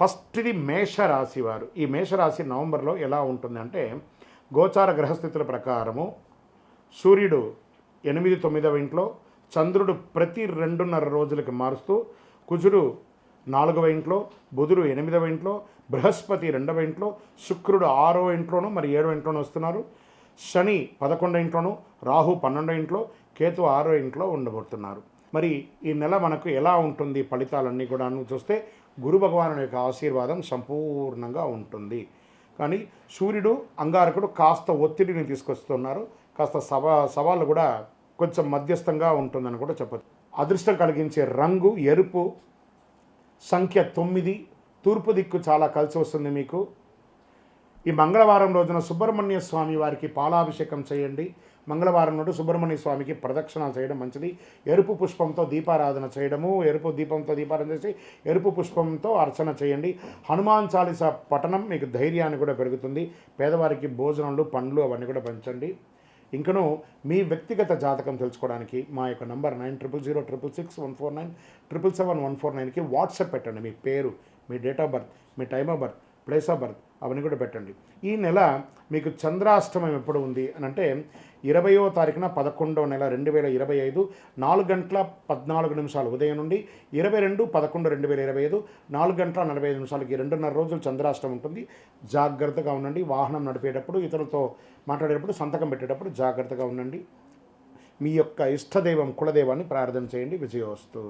ఫస్ట్ది మేషరాశి వారు. ఈ మేషరాశి నవంబర్లో ఎలా ఉంటుందంటే గోచార గ్రహస్థితుల ప్రకారము సూర్యుడు ఎనిమిది తొమ్మిదవ ఇంట్లో చంద్రుడు ప్రతి రెండున్నర రోజులకి మారుస్తూ కుజుడు నాలుగవ ఇంట్లో బుధుడు ఎనిమిదవ ఇంట్లో బృహస్పతి రెండవ ఇంట్లో శుక్రుడు ఆరవ ఇంట్లోనూ మరి ఏడవ ఇంట్లోనూ వస్తున్నారు. శని పదకొండో ఇంట్లోనూ రాహు పన్నెండో ఇంట్లో కేతు ఆరో ఇంట్లో ఉండబోతున్నారు. మరి ఈ నెల మనకు ఎలా ఉంటుంది ఫలితాలన్నీ కూడా చూస్తే గురు భగవాను యొక్క ఆశీర్వాదం సంపూర్ణంగా ఉంటుంది. కానీ సూర్యుడు అంగారకుడు కాస్త ఒత్తిడిని తీసుకొస్తున్నారు. కాస్త సవా సవాళ్ళు కూడా కొంచెం మధ్యస్థంగా ఉంటుందని కూడా చెప్పచ్చు. అదృష్టం కలిగించే రంగు ఎరుపు సంఖ్య తొమ్మిది. తూర్పు దిక్కు చాలా కలిసి వస్తుంది మీకు. ఈ మంగళవారం రోజున సుబ్రహ్మణ్య స్వామి వారికి పాలాభిషేకం చేయండి. మంగళవారం నాడు సుబ్రహ్మణ్య స్వామికి ప్రదక్షిణాలు చేయడం మంచిది. ఎరుపు పుష్పంతో దీపారాధన చేయడము ఎరుపు దీపంతో దీపారాధన చేసి ఎరుపు పుష్పంతో అర్చన చేయండి. హనుమాన్ చాలీస పఠనం మీకు ధైర్యాన్ని కూడా పెరుగుతుంది. పేదవారికి భోజనాలు పండ్లు అవన్నీ కూడా పెంచండి. ఇంకను మీ వ్యక్తిగత జాతకం తెలుసుకోవడానికి మా యొక్క number nine triple zero triple six one four nine triple seven one four నైన్కి వాట్సాప్ పెట్టండి మీ పేరు మీ date of birth me time of birth. Place of birth అవన్నీ కూడా పెట్టండి. ఈ నెల మీకు చంద్రాష్టమం ఎప్పుడు ఉంది అని అంటే ఇరవయో తారీఖున పదకొండవ నెల రెండు వేల ఇరవై ఐదు నాలుగు గంటల పద్నాలుగు నిమిషాలు ఉదయం నుండి ఇరవై రెండు పదకొండు రెండు వేల ఇరవై ఐదు నాలుగు గంటల నలభై ఐదు నిమిషాలకి రెండున్నర రోజులు చంద్రాష్టమం ఉంటుంది. జాగ్రత్తగా ఉండండి. వాహనం నడిపేటప్పుడు ఇతరులతో మాట్లాడేటప్పుడు సంతకం పెట్టేటప్పుడు జాగ్రత్తగా ఉండండి. మీ యొక్క ఇష్టదైవం కులదైవాన్ని ప్రార్థన చేయండి. విజయోస్తు